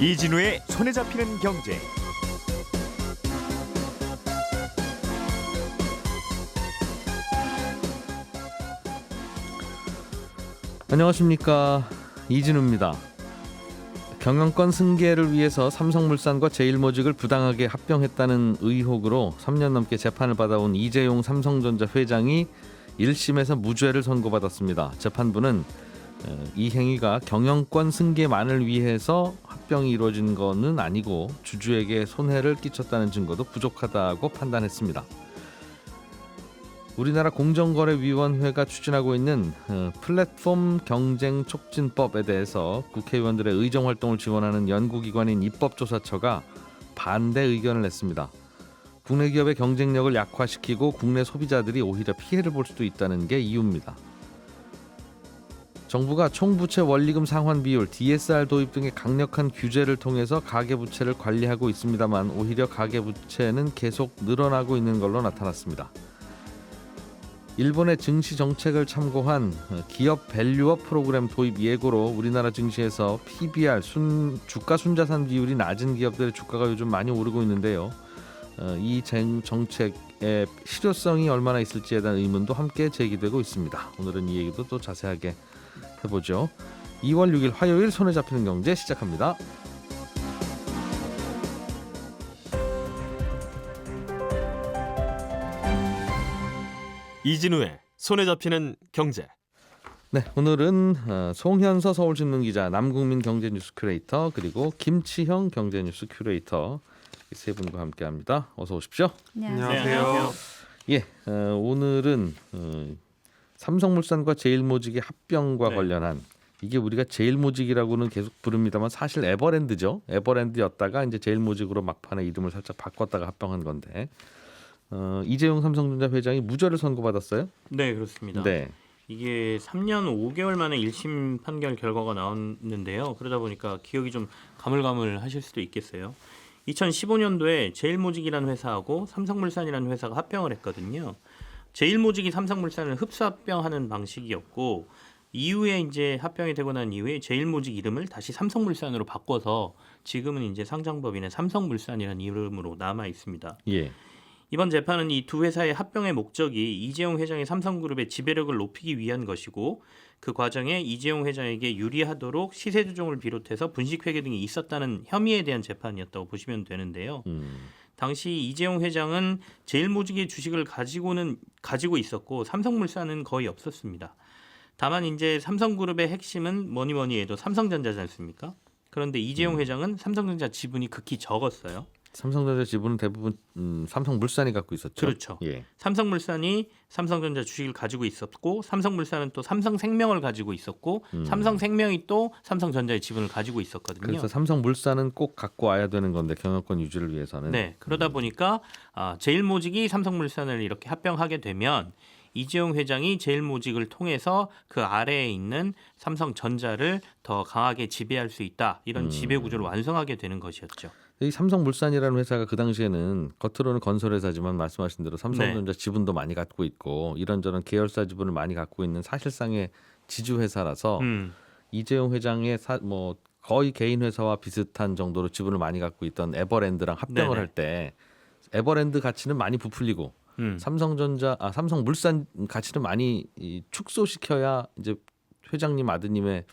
이진우의 손에 잡히는 경제. 안녕하십니까 이진우입니다. 경영권 승계를 위해서 삼성물산과 제일모직을 부당하게 합병했다는 의혹으로 3년 넘게 재판을 받아온 이재용 삼성전자 회장이 1심에서 무죄를 선고받았습니다. 재판부는 어, 이 행위가 경영권 승계만을 위해서 합병이 이루어진 것은 아니고 주주에게 손해를 끼쳤다는 증거도 부족하다고 판단했습니다. 우리나라 공정거래위원회가 추진하고 있는 어, 플랫폼 경쟁 촉진법에 대해서 국회의원들의 의정 활동을 지원하는 연구기관인 입법조사처가 반대 의견을 냈습니다. 국내 기업의 경쟁력을 약화시키고 국내 소비자들이 오히려 피해를 볼 수도 있다는 게 이유입니다. 정부가 총부채 원리금 상환 비율 DSR 도입 등의 강력한 규제를 통해서 가계부채를 관리하고 있습니다만 오히려 가계부채는 계속 늘어나고 있는 걸로 나타났습니다. 일본의 증시 정책을 참고한 어, 기업 밸류업 프로그램 도입 예고로 우리나라 증시에서 PBR 순 주가 순자산 비율이 낮은 기업들의 주가가 요즘 많이 오르고 있는데요. 어, 이 정- 정책의 실효성이 얼마나 있을지에 대한 의문도 함께 제기되고 있습니다. 오늘은 이 얘기도 또 자세하게 해보죠. 2월 6일 화요일 손에 잡히는 경제 시작합니다. 이진우의 손에 잡히는 경제. 네, 오늘은 어, 송현서 서울신문 기자, 남국민 경제뉴스 큐레이터 그리고 김치형 경제뉴스 큐레이터 이세 분과 함께합니다. 어서 오십시오. 안녕하세요. 예, 어, 오늘은 어, 삼성물산과 제일모직의 합병과 네. 관련한 이게 우리가 제일모직이라고는 계속 부릅니다만 사실 에버랜드죠. 에버랜드였다가 이제 제일모직으로 막판에 이름을 살짝 바꿨다가 합병한 건데 어, 이재용 삼성전자 회장이 무죄를 선고받았어요. 네 그렇습니다. 네, 이게 3년 5개월 만에 1심 판결 결과가 나왔는데요. 그러다 보니까 기억이 좀 가물가물하실 수도 있겠어요. 2015년도에 제일모직이라는 회사하고 삼성물산이라는 회사가 합병을 했거든요. 제일모직이 삼성물산을 흡수 합병하는 방식이었고 이후에 이제 합병이 되고 난 이후에 제일모직 이름을 다시 삼성물산으로 바꿔서 지금은 이제 상장법인의 삼성물산이라는 이름으로 남아 있습니다. 예, 이번 재판은 이 두 회사의 합병의 목적이 이재용 회장의 삼성그룹의 지배력을 높이기 위한 것이고 그 과정에 이재용 회장에게 유리하도록 시세 조정을 비롯해서 분식회계 등이 있었다는 혐의에 대한 재판이었다고 보시면 되는데요. 음, 당시 이재용 회장은 제일모직의 주식을 가지고는 가지고 있었고 삼성물산은 거의 없었습니다. 다만 이제 삼성그룹의 핵심은 뭐니 뭐니 해도 삼성전자지 않습니까? 그런데 이재용 회장은 삼성전자 지분이 극히 적었어요. 삼성전자 지분은 대부분 음, 삼성물산이 갖고 있었죠. 그렇죠. 예, 삼성물산이 삼성전자 주식을 가지고 있었고 삼성물산은 또 삼성생명을 가지고 있었고 음. 삼성생명이 또 삼성전자의 지분을 가지고 있었거든요. 그래서 삼성물산은 꼭 갖고 와야 되는 건데 경영권 유지를 위해서는 네, 그러다 보니까 아, 제일모직이 삼성물산을 이렇게 합병하게 되면 이재용 회장이 제일모직을 통해서 그 아래에 있는 삼성전자를 더 강하게 지배할 수 있다 이런 음. 지배 구조를 완성하게 되는 것이었죠. 이 삼성물산이라는 회사가 그 당시에는 겉으로는 건설회사지만 말씀하신 대로 삼성전자 네. 지분도 많이 갖고 있고 이런저런 계열사 지분을 많이 갖고 있는 사실상의 지주 회사라서 음, 이재용 회장의 사, 뭐 거의 개인 회사와 비슷한 정도로 지분을 많이 갖고 있던 에버랜드랑 합병을. 할 때 에버랜드 가치는 많이 부풀리고 음. 삼성전자 아 삼성물산 가치를 많이 이, 축소시켜야 이제 회장님 아드님의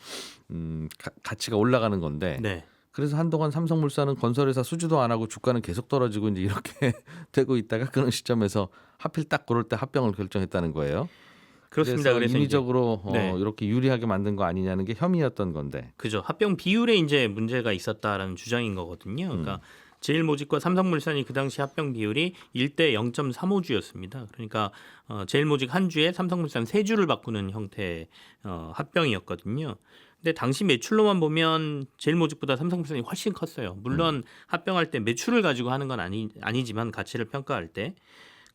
음, 가, 가치가 올라가는 건데 네. 그래서 한동안 삼성물산은 건설회사 수주도 안 하고 주가는 계속 떨어지고 이제 이렇게 되고 있다가 그런 시점에서 하필 딱 그럴 때 합병을 결정했다는 거예요. 그렇습니다. 그래서 그래서 인위적으로 어, 네. 이렇게 유리하게 만든 거 아니냐는 게 혐의였던 건데. 그죠. 합병 비율에 이제 문제가 있었다라는 주장인 거거든요. 그러니까 제일모직과 삼성물산이 그 당시 합병 비율이 1대 0.35주였습니다. 그러니까 어, 제일모직 한 주에 삼성물산 세 주를 바꾸는 형태의 어, 합병이었거든요. 근데 당시 매출로만 보면 제일모직보다 삼성물산이 훨씬 컸어요. 물론 합병할 때 매출을 가지고 하는 건 아니 아니지만 가치를 평가할 때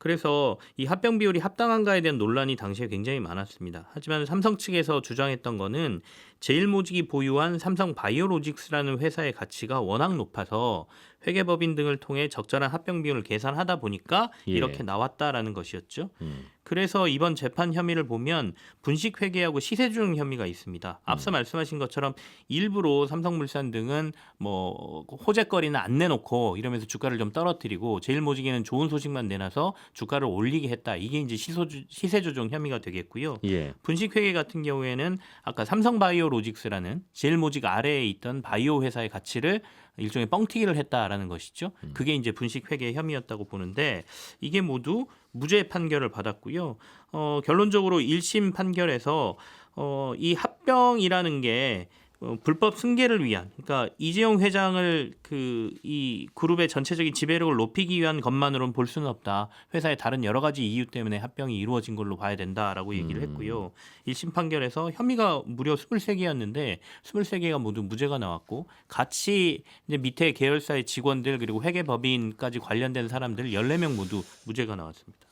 그래서 이 합병 비율이 합당한가에 대한 논란이 당시에 굉장히 많았습니다. 하지만 삼성 측에서 주장했던 거는 제일모직이 보유한 삼성 바이오로직스라는 회사의 가치가 워낙 높아서 회계법인 등을 통해 적절한 합병 비율을 계산하다 보니까 예. 이렇게 나왔다라는 것이었죠. 음. 그래서 이번 재판 혐의를 보면 분식 회계하고 시세 조정 혐의가 있습니다. 앞서 음. 말씀하신 것처럼 일부러 삼성물산 등은 뭐 호재거리는 안 내놓고 이러면서 주가를 좀 떨어뜨리고 제일 모직에는 좋은 소식만 내놔서 주가를 올리게 했다. 이게 이제 시소주, 시세 조정 혐의가 되겠고요. 예. 분식 회계 같은 경우에는 아까 삼성바이오로직스라는 제일 모직 아래에 있던 바이오 회사의 가치를 일종의 뻥튀기를 했다라는 것이죠. 그게 이제 분식 회계 혐의였다고 보는데 이게 모두 무죄 판결을 받았고요. 어, 결론적으로 1심 판결에서 어, 이 합병이라는 게 어, 불법 승계를 위한 그러니까 이재용 회장을 그 이 그룹의 전체적인 지배력을 높이기 위한 것만으로는 볼 수는 없다. 회사의 다른 여러 가지 이유 때문에 합병이 이루어진 걸로 봐야 된다라고 얘기를 했고요. 1심 판결에서 혐의가 무려 23개였는데 23개가 모두 무죄가 나왔고 같이 이제 밑에 계열사의 직원들 그리고 회계법인까지 관련된 사람들 14명 모두 무죄가 나왔습니다.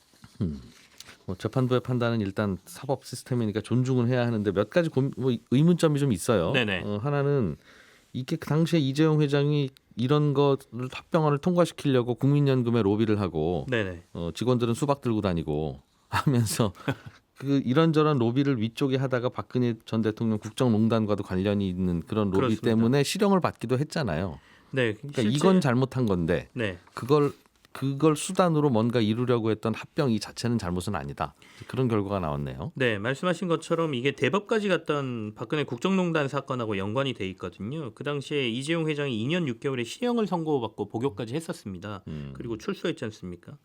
뭐 재판부의 판단은 일단 사법 시스템이니까 존중은 해야 하는데 몇 가지 고민, 뭐 의문점이 좀 있어요. 네네. 어, 하나는 이게 그 당시에 이재용 회장이 이런 거를 합병안을 통과시키려고 국민연금에 로비를 하고 네네. 어, 직원들은 수박 들고 다니고 하면서 그 이런저런 로비를 위쪽에 하다가 박근혜 전 대통령 국정농단과도 관련이 있는 그런 로비 그렇습니다. 때문에 실형을 받기도 했잖아요. 네. 그러니까 실제- 이건 잘못한 건데 네. 그걸 그걸 수단으로 뭔가 이루려고 했던 합병 이 자체는 잘못은 아니다. 그런 결과가 나왔네요. 네, 말씀하신 것처럼 이게 대법까지 갔던 박근혜 국정농단 사건하고 연관이 돼 있거든요. 그 당시에 이재용 회장이 2년 6개월의 실형을 선고받고 복역까지 했었습니다. 음. 그리고 출소했지 않습니까?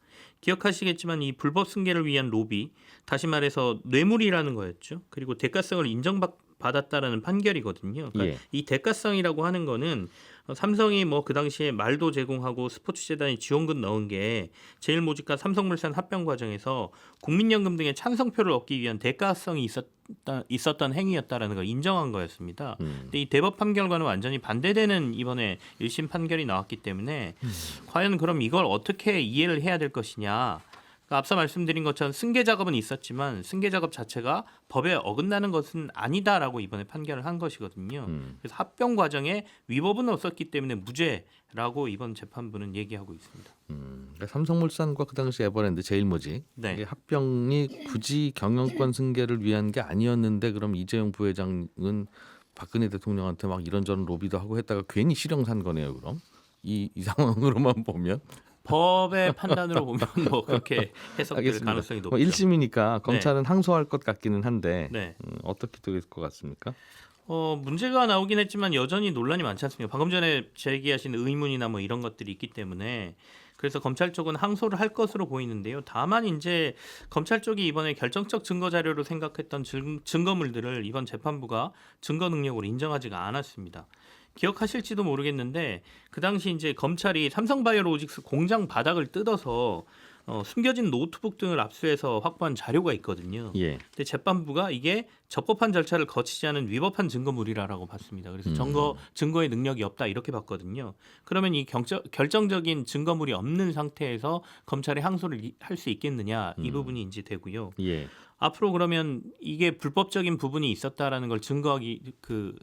기억하시겠지만 이 불법 승계를 위한 로비, 다시 말해서 뇌물이라는 거였죠. 그리고 대가성을 인정받 았다라는 판결이거든요. 그러니까 예. 이 대가성이라고 하는 거는 어, 삼성이 뭐 그 당시에 말도 제공하고 스포츠 재단이 지원금 넣은 게 제일모직과 삼성물산 합병 과정에서 국민연금 등의 찬성표를 얻기 위한 대가성이 있었다, 있었던 행위였다라는 걸 인정한 거였습니다. 음. 근데 이 대법 판결과는 완전히 반대되는 이번에 1심 판결이 나왔기 때문에 과연 그럼 이걸 어떻게 이해를 해야 될 것이냐. 그러니까 앞서 말씀드린 것처럼 승계 작업은 있었지만 승계 작업 자체가 법에 어긋나는 것은 아니다라고 이번에 판결을 한 것이거든요. 음. 그래서 합병 과정에 위법은 없었기 때문에 무죄라고 이번 재판부는 얘기하고 있습니다. 음, 그러니까 삼성물산과 그 당시 에버랜드 제일모직 네. 이게 합병이 굳이 경영권 승계를 위한 게 아니었는데 그럼 이재용 부회장은 박근혜 대통령한테 막 이런저런 로비도 하고 했다가 괜히 실형 산 거네요. 그럼 이, 이 상황으로만 보면 법의 판단으로 보면 뭐 그렇게 해석될 알겠습니다. 가능성이 뭐 높죠. 1심이니까 검찰은 항소할 것 같기는 한데 네. 음, 어떻게 될 것 같습니까? 어, 문제가 나오긴 했지만 여전히 논란이 많지 않습니까? 방금 전에 제기하신 의문이나 뭐 이런 것들이 있기 때문에 그래서 검찰 쪽은 항소를 할 것으로 보이는데요. 다만 이제 검찰 쪽이 이번에 결정적 증거 자료로 생각했던 증, 증거물들을 이번 재판부가 증거 능력으로 인정하지가 않았습니다. 기억하실지도 모르겠는데 그 당시 이제 검찰이 삼성바이오로직스 공장 바닥을 뜯어서 어, 숨겨진 노트북 등을 압수해서 확보한 자료가 있거든요. 예. 근데 재판부가 이게 적법한 절차를 거치지 않은 위법한 증거물이라고 봤습니다. 그래서 음. 증거 증거의 능력이 없다 이렇게 봤거든요. 그러면 이 경적, 결정적인 증거물이 없는 상태에서 검찰이 항소를 할 수 있겠느냐 이 음. 부분이 이제 되고요. 예. 앞으로 그러면 이게 불법적인 부분이 있었다라는 걸 증거하기 그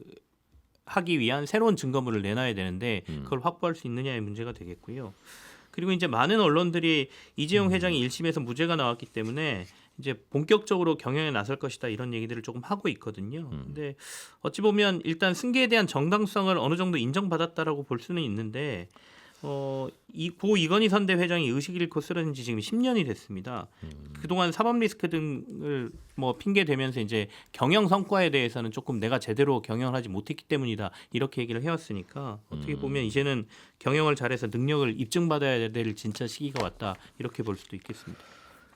하기 위한 새로운 증거물을 내놔야 되는데 음. 그걸 확보할 수 있느냐의 문제가 되겠고요. 그리고 이제 많은 언론들이 이재용 음. 회장이 1심에서 무죄가 나왔기 때문에 이제 본격적으로 경영에 나설 것이다 이런 얘기들을 조금 하고 있거든요. 음. 근데 어찌 보면 일단 승계에 대한 정당성을 어느 정도 인정받았다라고 볼 수는 있는데 어, 이, 고 이건희 선대 회장이 의식 잃고 쓰러진 지 지금 10년이 됐습니다. 음. 그동안 사법 리스크 등을 뭐 핑계 대면서 이제 경영 성과에 대해서는 조금 내가 제대로 경영을 하지 못했기 때문이다 이렇게 얘기를 해왔으니까 어떻게 음. 보면 이제는 경영을 잘해서 능력을 입증받아야 될 진짜 시기가 왔다 이렇게 볼 수도 있겠습니다.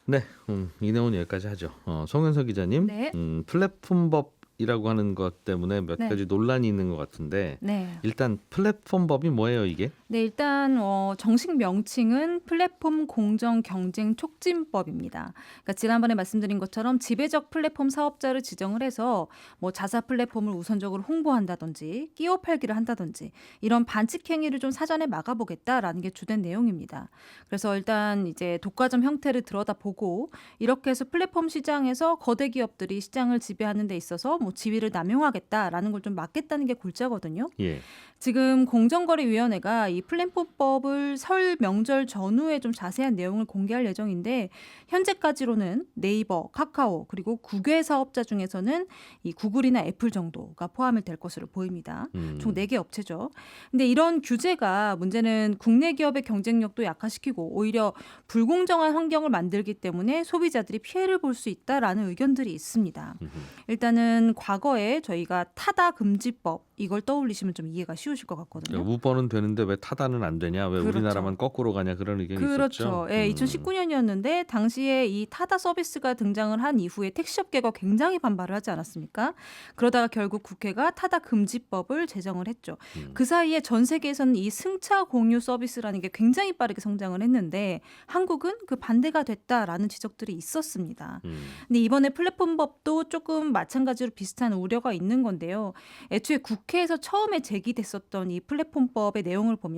네, 음, 이 내용은 여기까지 하죠. 어, 송현석 기자님, 네. 음, 플랫폼법 이라고 하는 것 때문에 몇 네. 가지 논란이 있는 것 같은데 네. 일단 플랫폼법이 뭐예요 이게? 네, 일단 어, 정식 명칭은 플랫폼 공정 경쟁 촉진법입니다. 그러니까 지난번에 말씀드린 것처럼 지배적 플랫폼 사업자를 지정을 해서 뭐 자사 플랫폼을 우선적으로 홍보한다든지 끼워 팔기를 한다든지 이런 반칙 행위를 좀 사전에 막아보겠다라는 게 주된 내용입니다. 그래서 일단 이제 독과점 형태를 들여다보고 이렇게 해서 플랫폼 시장에서 거대 기업들이 시장을 지배하는 데 있어서 뭐 지위를 남용하겠다라는 걸 좀 막겠다는 게 골자거든요. 예. 지금 공정거래위원회가 이 플랫폼법을 설 명절 전후에 좀 자세한 내용을 공개할 예정인데 현재까지로는 네이버, 카카오 그리고 국외 사업자 중에서는 이 구글이나 애플 정도가 포함이 될 것으로 보입니다. 음. 총 4개 업체죠. 근데 이런 규제가 문제는 국내 기업의 경쟁력도 약화시키고 오히려 불공정한 환경을 만들기 때문에 소비자들이 피해를 볼 수 있다라는 의견들이 있습니다. 음흠. 일단은 과거에 저희가 타다 금지법 이걸 떠올리시면 좀 이해가 쉬우실 것 같거든요. 우버는 되는데 왜 타다는 안 되냐? 왜 그렇죠. 우리나라만 거꾸로 가냐? 그런 의견이 그렇죠. 있었죠. 예, 음. 2019년이었는데 당시에 이 타다 서비스가 등장을 한 이후에 택시업계가 굉장히 반발을 하지 않았습니까? 그러다가 결국 국회가 타다 금지법을 제정을 했죠. 음. 그 사이에 전 세계에서는 이 승차 공유 서비스라는 게 굉장히 빠르게 성장을 했는데 한국은 그 반대가 됐다라는 지적들이 있었습니다. 음. 근데 이번에 플랫폼법도 조금 마찬가지로 비슷한 우려가 있는 건데요. 애초에 국회에서 처음에 제기됐었던 이 플랫폼법의 내용을 보면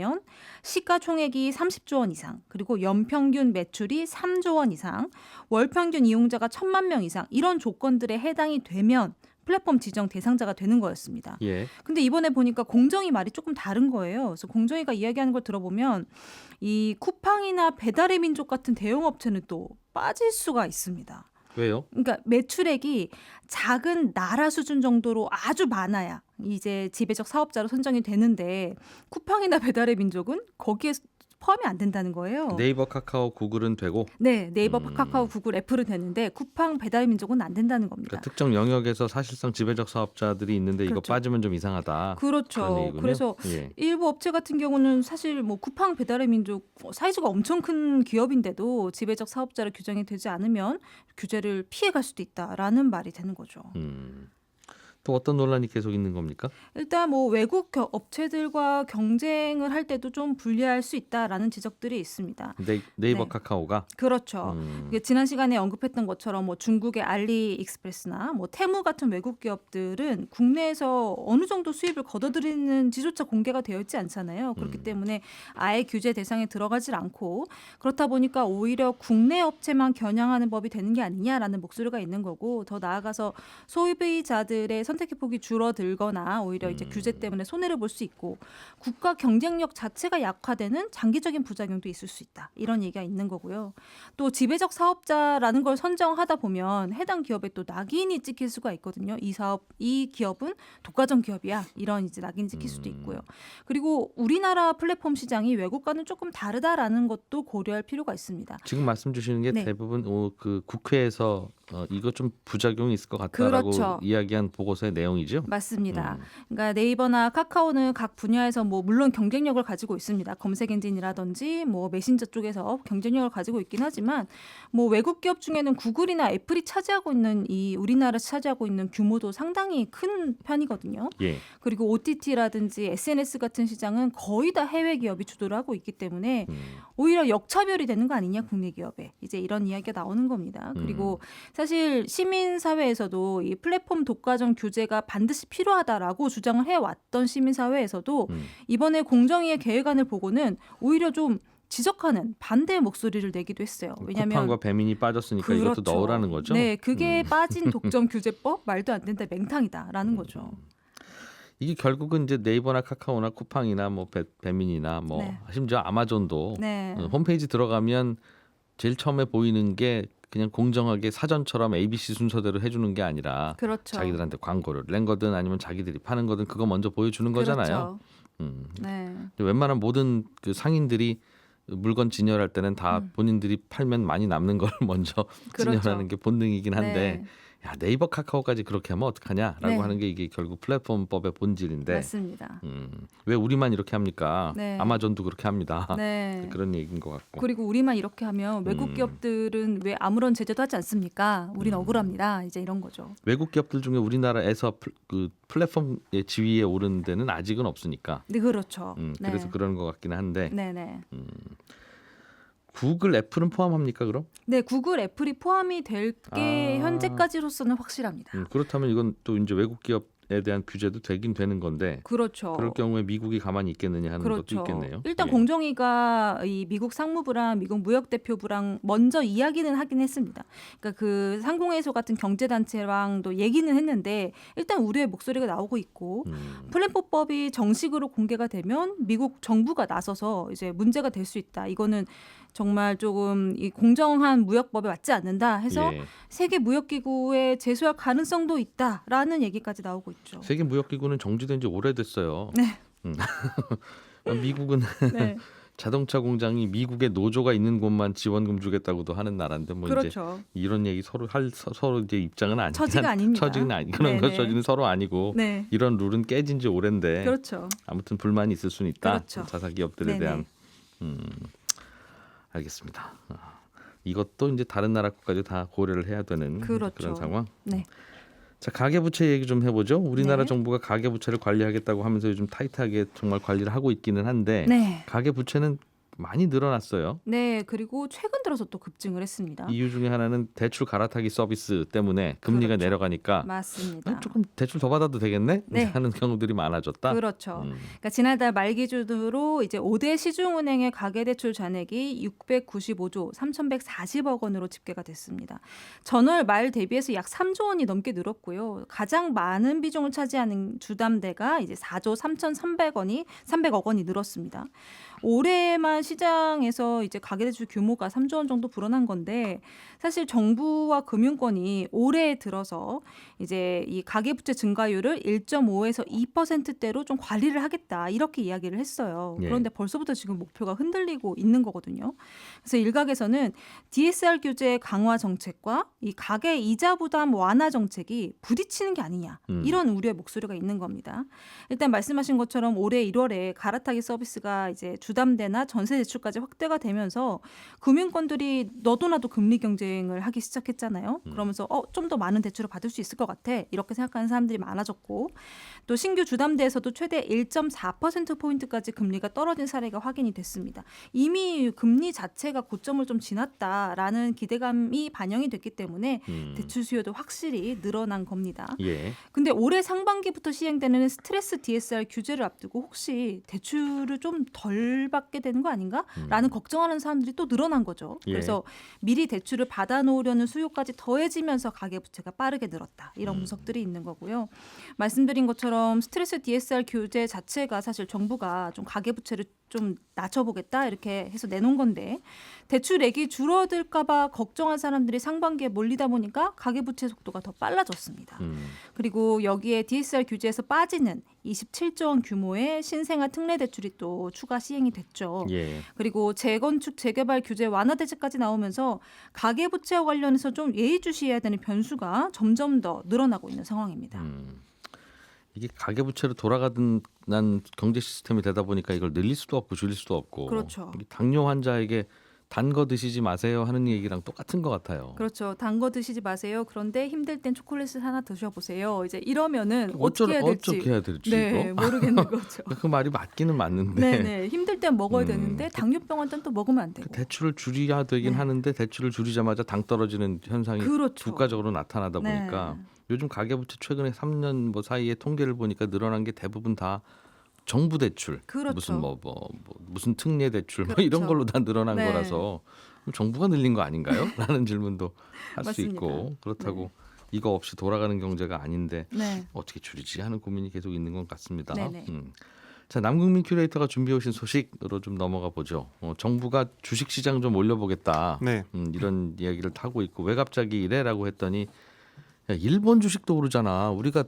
시가총액이 30조 원 이상, 그리고 연평균 매출이 3조 원 이상, 월평균 이용자가 1천만 명 이상 이런 조건들에 해당이 되면 플랫폼 지정 대상자가 되는 거였습니다. 예. 근데 이번에 보니까 공정위 말이 조금 다른 거예요. 그래서 공정위가 이야기하는 걸 들어보면 이 쿠팡이나 배달의 민족 같은 대형 업체는 또 빠질 수가 있습니다. 왜요? 그러니까 매출액이 작은 나라 수준 정도로 아주 많아야 이제 지배적 사업자로 선정이 되는데 쿠팡이나 배달의 민족은 거기에 포함이 안 된다는 거예요. 네이버, 카카오, 구글은 되고 네, 네이버, 음. 카카오, 구글, 애플은 되는데 쿠팡, 배달의 민족은 안 된다는 겁니다. 그러니까 특정 영역에서 사실상 지배적 사업자들이 있는데 이거 그렇죠. 빠지면 좀 이상하다. 그렇죠. 그래서 예. 일부 업체 같은 경우는 사실 뭐 쿠팡 배달의 민족 어, 사이즈가 엄청 큰 기업인데도 지배적 사업자로 규정이 되지 않으면 규제를 피해갈 수도 있다라는 말이 되는 거죠. 음. 또 어떤 논란이 계속 있는 겁니까? 일단 뭐 외국 겨- 업체들과 경쟁을 할 때도 좀 불리할 수 있다라는 지적들이 있습니다. 네, 네이버, 네. 카카오가 그렇죠. 음. 지난 시간에 언급했던 것처럼 뭐 중국의 알리익스프레스나 뭐 테무 같은 외국 기업들은 국내에서 어느 정도 수입을 걷어들이는지조차 공개가 되어 있지 않잖아요. 그렇기 음. 때문에 아예 규제 대상에 들어가질 않고 그렇다 보니까 오히려 국내 업체만 겨냥하는 법이 되는 게 아니냐라는 목소리가 있는 거고 더 나아가서 소비자들의 선택의 폭이 줄어들거나 오히려 이제 음. 규제 때문에 손해를 볼 수 있고 국가 경쟁력 자체가 약화되는 장기적인 부작용도 있을 수 있다. 이런 얘기가 있는 거고요. 또 지배적 사업자라는 걸 선정하다 보면 해당 기업에 또 낙인이 찍힐 수가 있거든요. 이 사업, 이 기업은 독과점 기업이야. 이런 이제 낙인이 찍힐 수도 음. 있고요. 그리고 우리나라 플랫폼 시장이 외국과는 조금 다르다라는 것도 고려할 필요가 있습니다. 지금 말씀 주시는 게 네. 대부분 어, 그 국회에서 어, 이거 좀 부작용이 있을 것 같다라고 그렇죠. 이야기한 보고서 의 내용이죠. 맞습니다. 음. 그러니까 네이버나 카카오는 각 분야에서 뭐 물론 경쟁력을 가지고 있습니다. 검색 엔진이라든지 뭐 메신저 쪽에서 경쟁력을 가지고 있긴 하지만 뭐 외국 기업 중에는 구글이나 애플이 차지하고 있는 이 우리나라에서 차지하고 있는 규모도 상당히 큰 편이거든요. 예. 그리고 OTT라든지 SNS 같은 시장은 거의 다 해외 기업이 주도를 하고 있기 때문에 음. 오히려 역차별이 되는 거 아니냐 국내 기업에 이제 이런 이야기가 나오는 겁니다. 그리고 사실 시민 사회에서도 이 플랫폼 독과점 규 제가 반드시 필요하다라고 주장을 해왔던 시민 사회에서도 음. 이번에 공정위의 계획안을 보고는 오히려 좀 지적하는 반대의 목소리를 내기도 했어요. 왜냐하면 쿠팡과 배민이 빠졌으니까 이것도 넣으라는 거죠. 네, 그게 음. 빠진 독점 규제법 말도 안 된다 맹탕이다라는 거죠. 이게 결국은 이제 네이버나 카카오나 쿠팡이나 뭐 배, 배민이나 뭐 네. 심지어 아마존도 네, 어, 홈페이지 들어가면 제일 처음에 보이는 게 그냥 공정하게 사전처럼 ABC 순서대로 해주는 게 아니라 그렇죠. 자기들한테 광고를 낸 거든 아니면 자기들이 파는 거든 그거 먼저 보여주는 거잖아요. 그렇죠. 음. 네, 웬만한 모든 그 상인들이 물건 진열할 때는 다 음. 본인들이 팔면 많이 남는 걸 먼저 그렇죠. 진열하는 게 본능이긴 한데 네, 야 네이버 카카오까지 그렇게 하면 어떡하냐라고 네. 하는 게 이게 결국 플랫폼법의 본질인데 맞습니다. 음, 왜 우리만 이렇게 합니까? 네. 아마존도 그렇게 합니다. 네. 그런 얘기인 것 같고. 그리고 우리만 이렇게 하면 외국 음. 기업들은 왜 아무런 제재도 하지 않습니까? 우린 음. 억울합니다. 이제 이런 거죠. 외국 기업들 중에 우리나라에서 플, 그 플랫폼의 지위에 오른 데는 아직은 없으니까. 네, 그렇죠. 음, 네. 그래서 그런 것 같기는 한데 네, 네. 구글, 애플은 포함합니까 그럼? 네, 구글, 애플이 포함이 될 게 아. 현재까지로서는 확실합니다. 음, 그렇다면 이건 또 이제 외국 기업 대한 규제도 되긴 되는 건데 그렇죠. 그럴 경우에 미국이 가만히 있겠느냐 하는 그렇죠. 것도 있겠네요. 일단 예. 공정위가 이 미국 상무부랑 미국 무역 대표부랑 먼저 이야기는 하긴 했습니다. 그러니까 그 상공회의소 같은 경제 단체랑도 얘기는 했는데 일단 우려의 목소리가 나오고 있고 음, 플랫폼법이 정식으로 공개가 되면 미국 정부가 나서서 이제 문제가 될 수 있다. 이거는 정말 조금 이 공정한 무역법에 맞지 않는다 해서 예. 세계 무역기구에 제소할 가능성도 있다라는 얘기까지 나오고 있죠. 세계 무역기구는 정지된 지 오래됐어요. 네. 음. 미국은 네, 자동차 공장이 미국에 노조가 있는 곳만 지원금 주겠다고도 하는 나라인데 뭐 이제 그렇죠. 이런 얘기 서로 할 서- 서로 이제 입장은 아니 처지가 아닙니다. 처지는 아니 그런 거 네네. 처지는 서로 아니고 네, 이런 룰은 깨진 지 오랜데 그렇죠. 아무튼 불만이 있을 수는 있다. 그렇죠. 자사 기업들에 네네. 대한 음, 알겠습니다. 아, 이것도 이제 다른 나라 것까지 다 고려를 해야 되는 그렇죠. 런 상황. 네. 자 가계부채 얘기 좀 해보죠. 우리나라 네. 정부가 가계부채를 관리하겠다고 하면서 요즘 타이트하게 정말 관리를 하고 있기는 한데 네. 가계부채는 많이 늘어났어요. 네, 그리고 최근 들어서 또 급증을 했습니다. 이유 중에 하나는 대출 갈아타기 서비스 때문에 금리가 그렇죠. 내려가니까 맞습니다. 아, 조금 대출 더 받아도 되겠네 네. 하는 경우들이 많아졌다. 그렇죠. 음, 그러니까 지난달 말 기준으로 이제 5대 시중은행의 가계대출 잔액이 695조 3,140억 원으로 집계가 됐습니다. 전월 말 대비해서 약 3조 원이 넘게 늘었고요. 가장 많은 비중을 차지하는 주담대가 이제 4조 3,300원이 300억 원이 늘었습니다. 올해만 시장에서 이제 가계대출 규모가 3조 원 정도 불어난 건데 사실 정부와 금융권이 올해 들어서 이제 이 가계부채 증가율을 1.5에서 2%대로 좀 관리를 하겠다 이렇게 이야기를 했어요. 예. 그런데 벌써부터 지금 목표가 흔들리고 있는 거거든요. 그래서 일각에서는 DSR 규제 강화 정책과 이 가계 이자 부담 완화 정책이 부딪히는 게 아니냐 음. 이런 우려의 목소리가 있는 겁니다. 일단 말씀하신 것처럼 올해 1월에 갈아타기 서비스가 이제 주담대나 전세 대출까지 확대가 되면서 금융권들이 너도나도 금리 경쟁을 하기 시작했잖아요. 음. 그러면서 어, 좀 더 많은 대출을 받을 수 있을 것 같아. 이렇게 생각하는 사람들이 많아졌고 또 신규 주담대에서도 최대 1.4% 포인트까지 금리가 떨어진 사례가 확인이 됐습니다. 이미 금리 자체가 고점을 좀 지났다라는 기대감이 반영이 됐기 때문에 음. 대출 수요도 확실히 늘어난 겁니다. 예. 근데 올해 상반기부터 시행되는 스트레스 DSR 규제를 앞두고 혹시 대출을 좀 덜 받게 되는 거 아닌가?라는 걱정하는 사람들이 또 늘어난 거죠. 예. 그래서 미리 대출을 받아놓으려는 수요까지 더해지면서 가계 부채가 빠르게 늘었다. 이런 분석들이 있는 거고요. 말씀드린 것처럼 스트레스 DSR 규제 자체가 사실 정부가 좀 가계 부채를 좀 낮춰보겠다 이렇게 해서 내놓은 건데 대출액이 줄어들까봐 걱정한 사람들이 상반기에 몰리다 보니까 가계 부채 속도가 더 빨라졌습니다. 음. 그리고 여기에 DSR 규제에서 빠지는 27조 원 규모의 신생아 특례 대출이 또 추가 시행이 됐죠. 예. 그리고 재건축 재개발 규제 완화 대책까지 나오면서 가계 부채와 관련해서 좀 예의주시해야 되는 변수가 점점 더 늘어나고 있는 상황입니다. 음. 이게 가계부채로 돌아가던 난 경제 시스템이 되다 보니까 이걸 늘릴 수도 없고 줄일 수도 없고 그렇죠. 당뇨 환자에게 단 거 드시지 마세요 하는 얘기랑 똑같은 것 같아요. 그렇죠. 단 거 드시지 마세요. 그런데 힘들 땐 초콜릿을 하나 드셔보세요. 이제 이러면은 어쩌, 어떻게 해야 될지 어떻게 해야 될지 네? 모르겠는 거죠. 그 말이 맞기는 맞는데 네네 힘들 땐 먹어야 음. 되는데 당뇨병한테는 또 먹으면 안 되고. 그 대출을 줄여야 되긴 네. 하는데 대출을 줄이자마자 당 떨어지는 현상이 그렇죠. 국가적으로 나타나다 네. 보니까 요즘 가계부채 최근에 3년 뭐 사이에 통계를 보니까 늘어난 게 대부분 다 정부 대출 그렇죠. 무슨 뭐, 뭐, 뭐 무슨 특례 대출 뭐 그렇죠. 이런 걸로 다 늘어난 네. 거라서 정부가 늘린 거 아닌가요? 라는 질문도 할 수. 있고 그렇다고 네. 이거 없이 돌아가는 경제가 아닌데 네. 어떻게 줄이지 하는 고민이 계속 있는 것 같습니다. 음. 자 남국민 큐레이터가 준비해 오신 소식으로 좀 넘어가 보죠. 어, 정부가 주식 시장 좀 올려보겠다. 네. 음, 이런 이야기를 타고 있고 왜 갑자기 이래라고 했더니 야, 일본 주식도 오르잖아. 우리가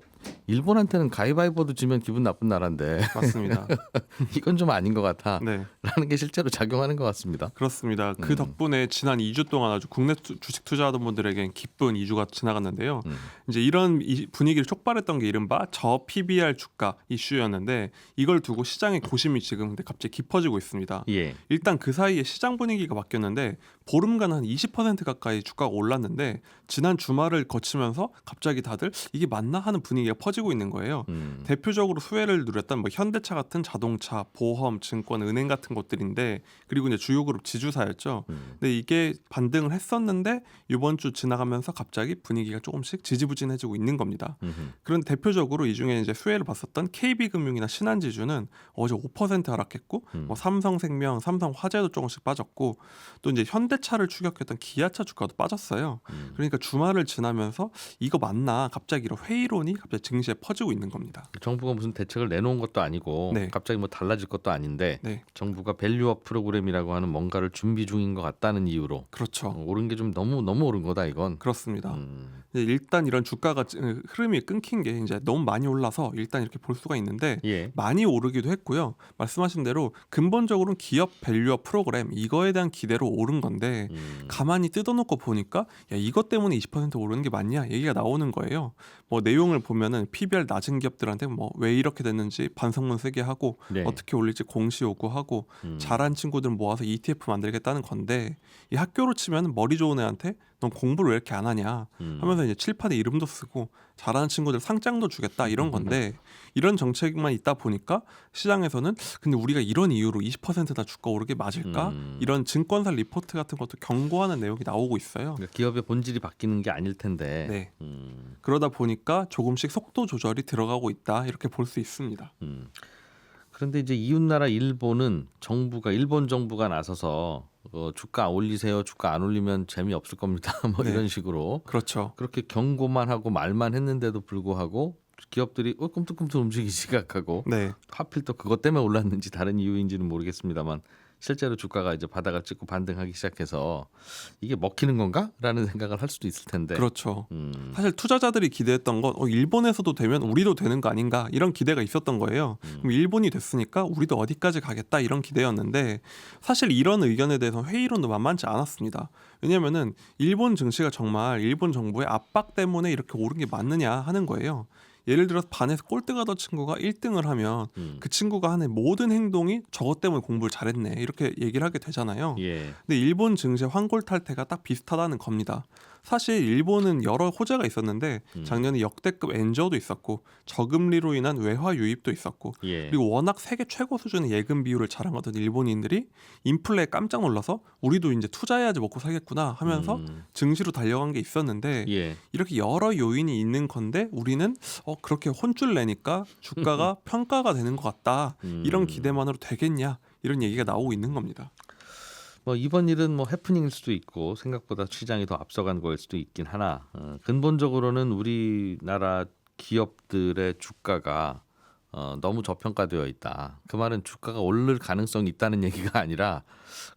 일본한테는 가위바위보도 지면 기분 나쁜 나라인데 맞습니다. 이건 좀 아닌 것 같아. 네, 라는 게 실제로 작용하는 것 같습니다. 그렇습니다. 그 음. 덕분에 지난 2주 동안 아주 국내 투- 주식 투자하던 분들에겐 기쁜 2주가 지나갔는데요. 음. 이제 이런 이 분위기를 촉발했던 게 이른바 저 PBR 주가 이슈였는데 이걸 두고 시장의 고심이 지금 근데 갑자기 깊어지고 있습니다. 예. 일단 그 사이에 시장 분위기가 바뀌었는데 보름간 한 20% 가까이 주가가 올랐는데 지난 주말을 거치면서 갑자기 다들 이게 맞나 하는 분위기가 얘기 가 퍼지고 있는 거예요. 음. 대표적으로 수혜를 누렸던 뭐 현대차 같은 자동차, 보험, 증권, 은행 같은 곳들인데 그리고 이제 주요 그룹 지주사였죠. 음. 근데 이게 반등을 했었는데 이번 주 지나가면서 갑자기 분위기가 조금씩 지지부진해지고 있는 겁니다. 음흠. 그런 대표적으로 이 중에 이제 수혜를 봤었던 KB금융이나 신한지주는 어제 5% 하락했고 음. 뭐 삼성생명, 삼성화재도 조금씩 빠졌고 또 이제 현대차를 추격했던 기아차 주가도 빠졌어요. 음. 그러니까 주말을 지나면서 이거 맞나 갑자기 이런 회의론이 갑자기 증시 에 퍼지고 있는 겁니다. 정부가 무슨 대책을 내놓은 것도 아니고 네. 갑자기 뭐 달라질 것도 아닌데 네, 정부가 밸류업 프로그램이라고 하는 뭔가를 준비 중인 것 같다는 이유로 그렇죠. 어, 오른 게 좀 너무 너무 오른 거다 이건. 그렇습니다. 음. 이제 일단 이런 주가가 찌- 흐름이 끊긴 게 이제 너무 많이 올라서 일단 이렇게 볼 수가 있는데 예. 많이 오르기도 했고요. 말씀하신 대로 근본적으로는 기업 밸류업 프로그램 이거에 대한 기대로 오른 건데 음. 가만히 뜯어놓고 보니까 야 이것 때문에 20% 오르는 게 맞냐 얘기가 나오는 거예요. 뭐 내용을 보면은 PBR 낮은 기업들한테 뭐 왜 이렇게 됐는지 반성문 쓰게 하고 네. 어떻게 올릴지 공시 요구하고 음. 잘한 친구들 모아서 ETF 만들겠다는 건데 이 학교로 치면 머리 좋은 애한테 넌 공부를 왜 이렇게 안 하냐 음. 하면서 이제 칠판에 이름도 쓰고 잘하는 친구들 상장도 주겠다 이런 건데 이런 정책만 있다 보니까 시장에서는 근데 우리가 이런 이유로 20%다 주가 오르게 맞을까 음. 이런 증권사 리포트 같은 것도 경고하는 내용이 나오고 있어요. 그러니까 기업의 본질이 바뀌는 게 아닐 텐데. 네. 음. 그러다 보니까 조금씩 속도 조절이 들어가고 있다 이렇게 볼 수 있습니다. 음. 그런데 이제 이웃 나라 일본은 정부가 일본 정부가 나서서 어, 주가 올리세요. 주가 안 올리면 재미 없을 겁니다. 뭐 네. 이런 식으로 그렇죠. 그렇게 경고만 하고 말만 했는데도 불구하고 기업들이 어, 꿈틀꿈틀 움직이기 시작하고 네, 하필 또 그것 때문에 올랐는지 다른 이유인지는 모르겠습니다만 실제로 주가가 이제 바닥을 찍고 반등하기 시작해서 이게 먹히는 건가라는 생각을 할 수도 있을 텐데. 그렇죠. 음, 사실 투자자들이 기대했던 건 어, 일본에서도 되면 우리도 되는 거 아닌가 이런 기대가 있었던 거예요. 음. 그럼 일본이 됐으니까 우리도 어디까지 가겠다 이런 기대였는데 사실 이런 의견에 대해서 회의론도 만만치 않았습니다. 왜냐면은 일본 증시가 정말 일본 정부의 압박 때문에 이렇게 오른 게 맞느냐 하는 거예요. 예를 들어서 반에서 꼴등하 던 친구가 1등을 하면 음. 그 친구가 하는 모든 행동이 저것 때문에 공부를 잘했네 이렇게 얘기를 하게 되잖아요. 예. 근데 일본 증시 환골 탈태가 딱 비슷하다는 겁니다. 사실 일본은 여러 호재가 있었는데 음. 작년에 역대급 엔저도 있었고 저금리로 인한 외화 유입도 있었고 예. 그리고 워낙 세계 최고 수준의 예금 비율을 자랑하던 일본인들이 인플레에 깜짝 놀라서 우리도 이제 투자해야지 먹고 살겠구나 하면서 음, 증시로 달려간 게 있었는데 예. 이렇게 여러 요인이 있는 건데 우리는 어 그렇게 혼줄 내니까 주가가 평가가 되는 것 같다 음. 이런 기대만으로 되겠냐 이런 얘기가 나오고 있는 겁니다. 뭐 이번 일은 뭐 해프닝일 수도 있고 생각보다 시장이 더 앞서간 거일 수도 있긴 하나 어, 근본적으로는 우리나라 기업들의 주가가 어, 너무 저평가되어 있다. 그 말은 주가가 오를 가능성이 있다는 얘기가 아니라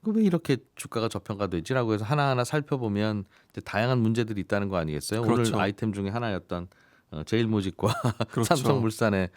그 왜 이렇게 주가가 저평가되지라고 해서 하나하나 살펴보면 다양한 문제들이 있다는 거 아니겠어요? 그렇죠. 오늘 아이템 중에 하나였던 어, 제일모직과 그렇죠. 삼성물산의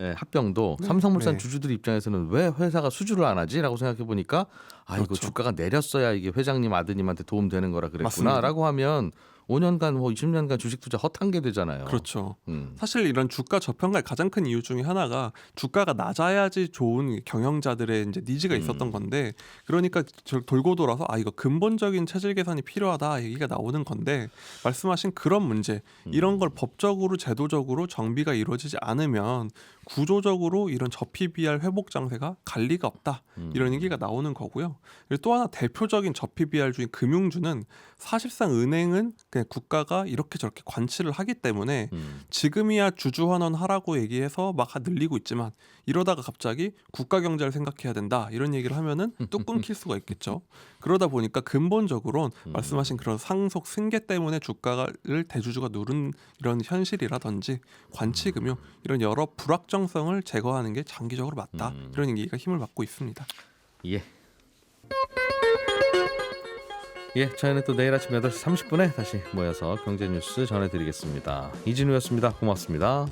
예, 합병도 삼성물산 네. 주주들 입장에서는 왜 회사가 수주를 안 하지라고 생각해 보니까 아 이거 그렇죠. 주가가 내렸어야 이게 회장님 아드님한테 도움 되는 거라. 그랬구나라고 하면 5년간 뭐 20년간 주식 투자 헛한 게 되잖아요. 그렇죠. 음. 사실 이런 주가 저평가의 가장 큰 이유 중에 하나가 주가가 낮아야지 좋은 경영자들의 이제 니즈가 있었던 음. 건데 그러니까 저- 돌고 돌아서 아 이거 근본적인 체질 개선이 필요하다 얘기가 나오는 건데 말씀하신 그런 문제 음. 이런 걸 법적으로 제도적으로 정비가 이루어지지 않으면 구조적으로 이런 저피 비할 회복 장세가 갈 리가 없다 음. 이런 얘기가 나오는 거고요. 그리고 또 하나 대표적인 저피 비할주인 금융주는 사실상 은행은 그냥 국가가 이렇게 저렇게 관치를 하기 때문에 음. 지금이야 주주 환원 하라고 얘기해서 막 늘리고 있지만 이러다가 갑자기 국가 경제를 생각해야 된다 이런 얘기를 하면은 뚝 끊길 수가 있겠죠. 그러다 보니까 근본적으로는 음. 말씀하신 그런 상속 승계 때문에 주가를 대주주가 누른 이런 현실이라든지 관치 금융 이런 여러 불확정성을 제거하는 게 장기적으로 맞다 음. 이런 얘기가 힘을 받고 있습니다. 예. 예, 저희는 또 내일 아침 8시 30분에 다시 모여서 경제 뉴스 전해드리겠습니다. 이진우였습니다. 고맙습니다.